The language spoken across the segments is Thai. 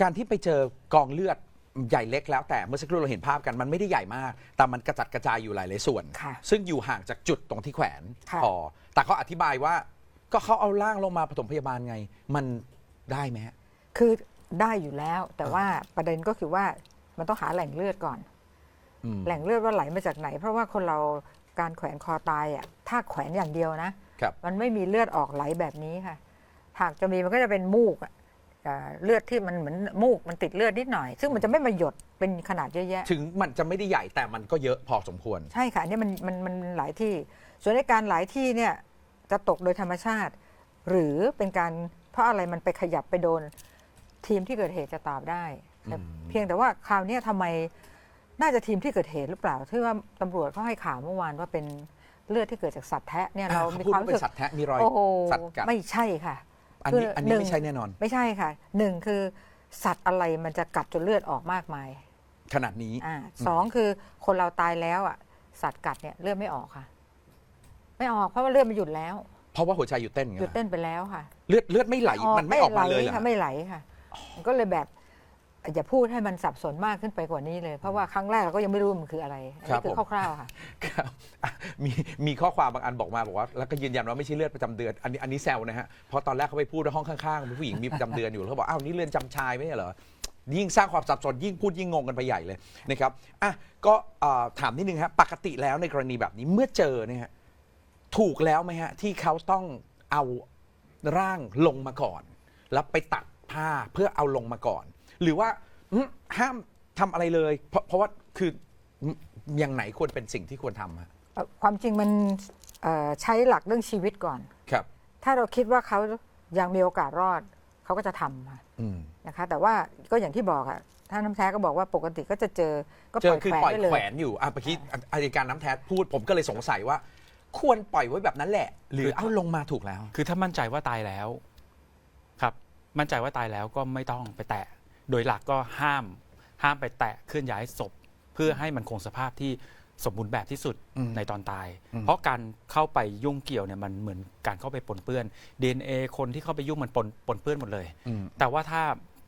การที่ไปเจอกองเลือดใหญ่เล็กแล้วแต่เมื่อสักครู่เราเห็นภาพกันมันไม่ได้ใหญ่มาก แต่มันกระจัดกระจายอยู่หลายหลายๆส่วน ค่ะซึ่งอยู่ห่างจากจุดตรงที่แขวนค่ะพอแต่เขาอธิบายว่า ก็เขาเอาร่างลงมาปฐมพยาบาลไง มันได้ไหมฮะ คือได้อยู่แล้ว แต่ว่าประเด็นก็คือว่ามันต้องหาแหล่งเลือดก่อน อืม แหล่งเลือดว่าไหลมาจากไหน เพราะว่าคนเราการแขวนคอตายอะถ้าแขวนอย่างเดียวนะ ครับ มันไม่มีเลือดออกไหลแบบนี้ค่ะหากจะมีมันก็จะเป็นมูกอะ เอ่อเลือดที่มันเหมือนมูกมันติดเลือดนิดหน่อย ซึ่งมันจะไม่มาหยดเป็นขนาดเยอะแยะ ถึงมันจะไม่ได้ใหญ่แต่มันก็เยอะพอสมควร ใช่ค่ะอันนี่มันมันมันหลายที่ ส่วนในการหลายที่เนี่ยจะตกโดยธรรมชาติ หรือเป็นการเพราะอะไรมันไปขยับไปโดน ทีมที่เกิดเหตุจะตอบได้แต่อืม เพียงแต่ว่าคราวเนี้ยทำไมน่าจะทีมที่เกิดเหตุหรือเปล่าที่ว่าตำรวจเขาให้ข่าวเมื่อวานว่าเป็นเลือดที่เกิดจากสัตว์แทะเนี่ยเราอะมีพูดความว่ารู้เป็สึนกสัตว์แทะมีรอย โอ้โหสัตว์กัด ไม่ใช่ค่ะ อันนี้คืออันนี้หนึ่งไม่ใช่แน่นอน ไม่ใช่ค่ะหนึ่งคือสัตว์อะไรมันจะกัดจนเลือดออกมากมายขนาดนี้ อ่าสองคือคนเราตายแล้วอะ สัตว์กัดเนี่ยเลือดไม่ออกค่ะ ไม่ออกเพราะว่าเลือดมันหยุดแล้ว เพราะว่าหัวใจหยุดเต้นไงหยุดเต้นไปแล้วค่ะ เลือดเลือดไม่ไหลมันไม่ออกมาเลยเหรอ ค่ะไม่ไหลค่ะ มันก็เลยแบบ อย่าพูดให้มันสับสนมากขึ้นไปกว่านี้เลย เพราะว่าครั้งแรกเราก็ยังไม่รู้มันคืออะไรอันครันี้บคือผมคร่าวๆค่ะ ครับอะมีมีข้อความบางอันบอกมาบอกว่าแล้วก็ยืนยันว่าไม่ใช่เลือดประจำเดือนอันนี้อันนี้แซวนะฮะเพราะตอนแรกเขาไปพูดว่าห้องข้างๆมีผู้หญิงมีประจำเดือนอยู่แล้วเขาบอกอ้าวนี่เรือนจำชายไม่ใช่เหรอยิ่งสร้างความสับสนยิ่งพูดยิ่งงงกันไปใหญ่เลยนะครับอะก็เอ่อถามนิดนึงฮะปกติแล้วในกรณีแบบนี้เมื่อเจอเนี่ยฮะถูกแล้วไหมฮะที่เขาต้องเอาร่างลงมาก่อน แล้วไปตัดผ้าเพื่อเอาลงมาก่อน หรือว่าอืมห้ามทำอะไรเลย เพราะเพราะว่าคืออืมอย่างไหนควรเป็นสิ่งที่ควรทำฮะเอ่อความจริงมันเอ่อใช้หลักเรื่องชีวิตก่อน ครับ ถ้าเราคิดว่าเขายังมีโอกาสรอดเขาก็จะทำค่ะอืมนะคะ แต่ว่าก็อย่างที่บอกอะถ้าน้ำแท้ก็บอกว่าปกติก็จะเจอก็เจปล่ออยคือแขวนปล่อยได้เลแขวย นอยู่อะเมื่อกี้อายการน้ำแท้พูดผมก็เลยสงสัยว่า ควรปล่อยไว้แบบนั้นแหละ หรือเอาลงมาถูกแล้ว คือถ้ามั่นใจว่าตายแล้ว ครับ มั่นใจว่าตายแล้วก็ไม่ต้องไปแตะ โดยหลักก็ห้ามห้ามไปแตะเคลื่อนย้ายศพ เพื่อให้มันคงสภาพที่สมบูรณ์แบบที่สุดอืมในตอนตาย อืม เพราะการเข้าไปยุ่งเกี่ยวเนี่ยมันเหมือนการเข้าไปปนเปื้อน DNA คนที่เข้าไปยุ่งมันปนปนเปื้อนหมดเลย อืมแต่ว่าถ้า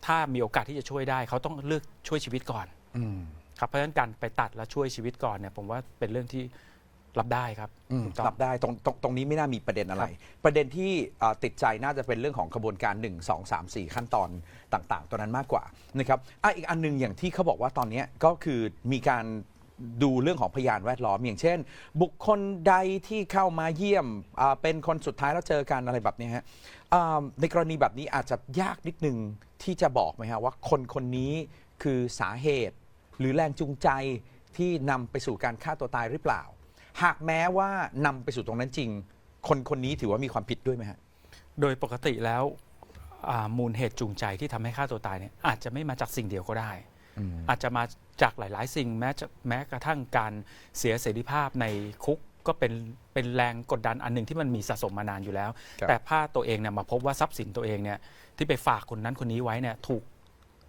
ถ้ามีโอกาสที่จะช่วยได้เขาต้องเลือกช่วยชีวิตก่อน อืม ครับเพราะฉะนั้นการไปตัดและช่วยชีวิตก่อนเนี่ยผมว่าเป็นเรื่องที่ รับได้ครับอืมถูกต้อง รับได้ตรงตรงตรงนี้ไม่น่ามีประเด็นอะไร ประเด็นที่เอ่อติดใจน่าจะเป็นเรื่องของกระบวนการ 1 2 3 4 ขั้นตอนต่าง ๆ ตัวนั้นมากกว่านะครับอะอีกอันหนึงอย่างที่เขาบอกว่าตอนเนี้ยก็คือมีการดูเรื่องของพยานแวดล้อม อย่างเช่น บุคคลใดที่เข้ามาเยี่ยมอ่าเป็นคนสุดท้ายแล้วเจอกันอะไรแบบเนี้ยฮะอ่าในกรณีแบบนี้อาจจะยากนิดนึงที่จะบอกไหมฮะว่าคนคนนี้คือสาเหตุ หรือแรงจูงใจที่นำไปสู่การฆ่าตัวตายหรือเปล่า หากแม้ว่านำไปสู่ตรงนั้นจริง คนคนนี้ถือว่ามีความผิดด้วยไหมฮะ โดยปกติแล้วอ่ามูลเหตุจูงใจที่ทำให้ฆ่าตัวตายเนี่ยอาจจะไม่มาจากสิ่งเดียวก็ได้ อาจจะมาจากหลาย ๆ สิ่งแม้จะแม้กระทั่งการเสียเสรีภาพในคุกก็เป็นเป็นแรงกดดันอันหนึ่งที่มันมีสะสมมานานอยู่แล้ว ครับ แต่ผ้าตัวเองเนี่ยมาพบว่าทรัพย์สินตัวเองเนี่ยที่ไปฝากคนนั้นคนนี้ไว้เนี่ยถูก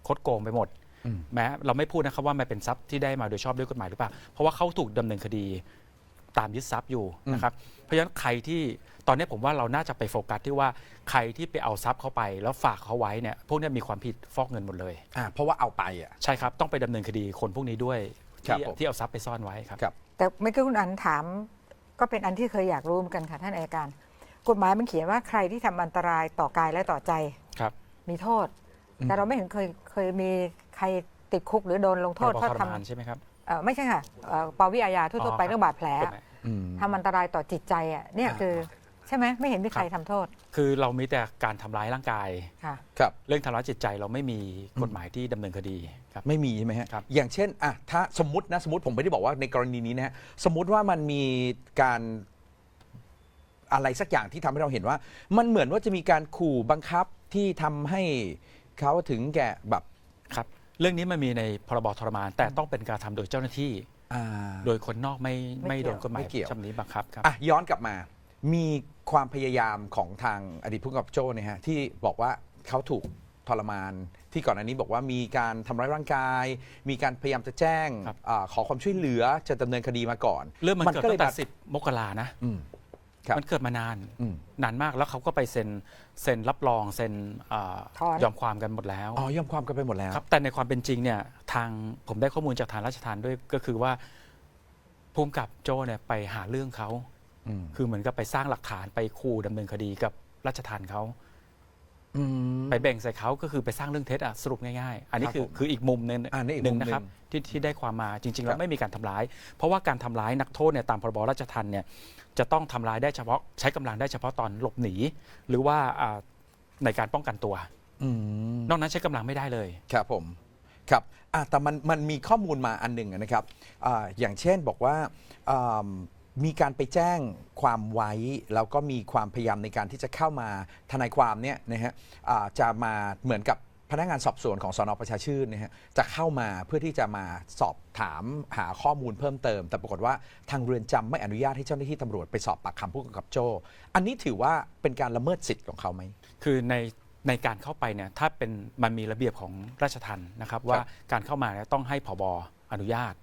คดโกงไปหมดอืมแม้เราไม่พูดนะครับว่ามันเป็นทรัพย์ที่ได้มาโดยชอบด้วยกฎหมายหรือเปล่า เพราะว่าเขาถูกดำเนินคดี ตามยึดทรัพย์อยู่นะครับเพราะฉะนั้นใครที่ตอนนี้ผมว่าเราน่าจะไปโฟกัสที่ว่าใครที่ไปเอาทรัพย์เข้าไป แล้วฝากเขาไว้เนี่ยพวกเนี้มีความผิดฟอกเงินหมดเลย อ่าเพราะว่าเอาไปอะ ใช่ครับ ต้องไปดำเนินคดีคนพวกนี้ด้วยครับที่ผม ที่เอาทรัพย์ไปซ่อนไว้ครับ ครับ แต่เมื่อกี้คุณอันถามก็เป็นอันที่เคยอยากรู้เหมือนกันค่ะท่านอัยการ กฎหมายมันเขียนว่าใครที่ทำอันตรายต่อกายและต่อใจ ครับ มีโทษ อืม แต่เราไม่เห็นเคยเคยมีใครติดคุกหรือโดนลงโทษพรบถ้าทรทมานใช่ไหมครับำ เอ่อไม่ใช่ค่ะเอ่อปวิอาญาทั่วๆไปอ๋อครับ เรื่องบาดแผลกฎหมาย อืม ทำอันตรายต่อจิตใจอะเนี่ยคือใช่ไหมไม่เห็นมีใครครับทำโทษคือเรามีแต่การทำร้ายร่างกาย ค่ะ ครับ เรื่องทำร้ายจิตใจเราไม่มีกฎหมายที่ดำเนินคดีครับ ไม่มีใช่ไหมฮะ ครับ อย่างเช่นอะถ้าสมมตินะสมมติผมไม่ได้บอกว่าในกรณีนี้นะฮะสมมติว่ามันมีการอะไรสักอย่างที่ทำให้เราเห็นว่า มันเหมือนว่าจะมีการขู่บังคับที่ทำให้เขาถึงแก่แบบ ครับ เรื่องนี้มันมีในพรบทรมาน แต่ต้องเป็นการทำโดยเจ้าหน้าที่ อ่าโดยคนนอกไม่ไม่ไม่เกี่โดยวนกฎหมายไม่เกี่ยวจำนี้บังคับครับ อะย้อนกลับมา มีความพยายามของทางอดีตผู้กำกับโจ้เนี่ยฮะที่บอกว่าเขาถูกทรมาน ที่ก่อนอันนี้บอกว่ามีการทำร้ายร่างกาย มีการพยายามจะแจ้งครับ อาขอความช่วยเหลือจะดำเนินคดีมาก่อนเรื่องมันเกิดก็เลตั้ยงแบแต่บสิบมกรานะ อืม ครับมันเกิดมานานอืมนานมากแล้วเขาก็ไปเซ็นเซ็นรับรองเซ็นอาถอน ยอมความกันหมดแล้ว อ๋อยอมความกันไปหมดแล้ว ครับแต่ในความเป็นจริงเนี่ยทางผมได้ข้อมูลจากทางราชทานด้วยก็คือว่าภูมิกับโจเนี่ยไปหาเรื่องเขา อืม คือเหมือนกับไปสร้างหลักฐานไปขู่ดำเนินคดีกับราชทานเขาอืม ไปแบ่งใส่เขาก็คือไปสร้างเรื่องเท็จอะสรุปง่ายๆ อันนี้ครับคือผมคืออีกมุมหนึงอ่านี่อีกหนึ่งมุมหนึ่งนะครับที่ที่ได้ความมาจริงๆคแล้รัวบ ไม่มีการทำร้าย เพราะว่าการทำร้ายนักโทษเนี่ยตามพรบราชทัณฑ์เนี่ยจะต้องทำร้ายได้เฉพาะใช้กำลังได้เฉพาะตอนหลบหนี หรือว่าอ่าในการป้องกันตัว อืม นอกนั้นใช้กำลังไม่ได้เลย ครับผมครับอะแต่มันมันมีข้อมูลมาอันหนึ่งนะครับอาอย่างเช่นบอกว่าอ่า มีการไปแจ้งความไว้ แล้วก็มีความพยายามในการที่จะเข้ามาทนายความเนี่ยนะฮะอ่าจะมาเหมือนกับพนักงานสอบสวนของสอนอประชาชื่นนะฮะจะเข้ามาเพื่อที่จะมาสอบถามหาข้อมูลเพิ่มเติม แต่ปรากฏว่าทางเรือนจำไม่อนุญาตให้เจ้าหน้าที่ตำรวจไปสอบปากคำผู้กำกับโจอันนี้ถือว่าเป็นการละเมิดสิทธิ์ของเขาไหม คือในในการเข้าไปเนี่ยถ้าเป็นมันมีระเบียบของราชทัณฑ์นะครับว่าการเข้ามาเนี่ยต้องให้ผบอนุญาต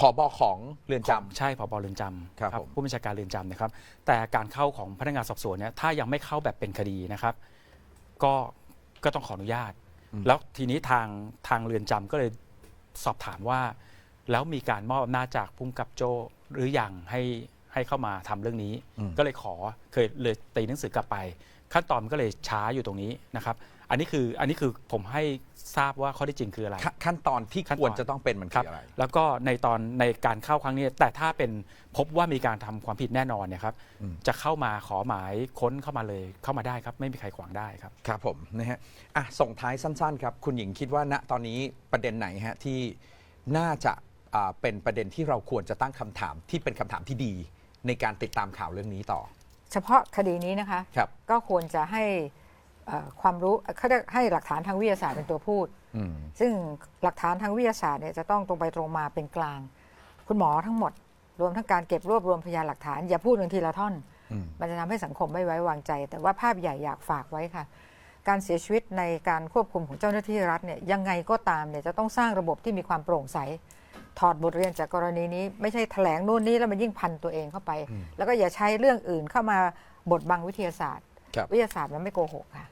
ผอบอของเรือนจำของใช่ผบเรือนจำครับผมผู้บัญชาการเรือนจำนะครับ แต่การเข้าของพนักงานสอบสวนเนี่ยถ้ายังไม่เข้าแบบเป็นคดีนะครับ ก็ก็ต้องขออนุญาตแล้วทีนี้ทางทางเรือนจำก็เลยสอบถามว่า แล้วมีการมอบอำนาจจากผู้กำกับโจหรืออยังให้ ให้เข้ามาทำเรื่องนี้อืมก็เลยขอเคยเลยตีหนังสือกลับไป ขั้นตอนมันก็เลยช้าอยู่ตรงนี้นะครับอันนี้คืออันนี้คือผมให้ทราบว่าข้อที่จริงคืออะไร ขั้นขั้นตอนที่ขั้นตอนควรจะต้องเป็นมันครัคืออะไร แล้วก็ในตอนในการเข้าครั้งนี้แต่ถ้าเป็นพบว่ามีการทำความผิดแน่นอนเนี่ยครับอืมจะเข้ามาขอหมายค้นเข้ามาเลยเข้ามาได้ครับไม่มีใครขวางได้ครับครับผมนะฮะอะส่งท้ายสั้นๆครับคุณหญิงคิดว่าณตอนนี้ประเด็นไหนฮะที่น่าจะอ่าเป็นประเด็นที่เราควรจะตั้งคำถามที่เป็นคำถามที่ดี ในการติดตามข่าวเรื่องนี้ต่อ เฉพาะคดีนี้นะคะ ครับ ก็ควรจะให้เอ่อความรู้เขาเรียกให้หลักฐานทางวิทยาศาสตร์เป็นตัวพูด อืม ซึ่งหลักฐานทางวิทยาศาสตร์เนี่ยจะต้องตรงไปตรงมาเป็นกลาง คุณหมอทั้งหมด รวมทั้งการเก็บรวบรวมพยานหลักฐาน อย่าพูดกันทีละท่อน อืม มันจะทำให้สังคมไม่ไว้วางใจ แต่ว่าภาพใหญ่อยากฝากไว้ค่ะ การเสียชีวิตในการควบคุมของเจ้าหน้าที่รัฐเนี่ยยังไงก็ตามเนี่ยจะต้องสร้างระบบที่มีความโปร่งใส ถอดบทเรียนจากกรณีนี้ ไม่ใช่แถลงนู่นนี่แล้วมันยิ่งพันตัวเองเข้าไป แล้วก็อย่าใช้เรื่องอื่นเข้ามาบดบังวิทยาศาสตร์ครับวิทยาศาสตร์มันไม่โกหกค่ะ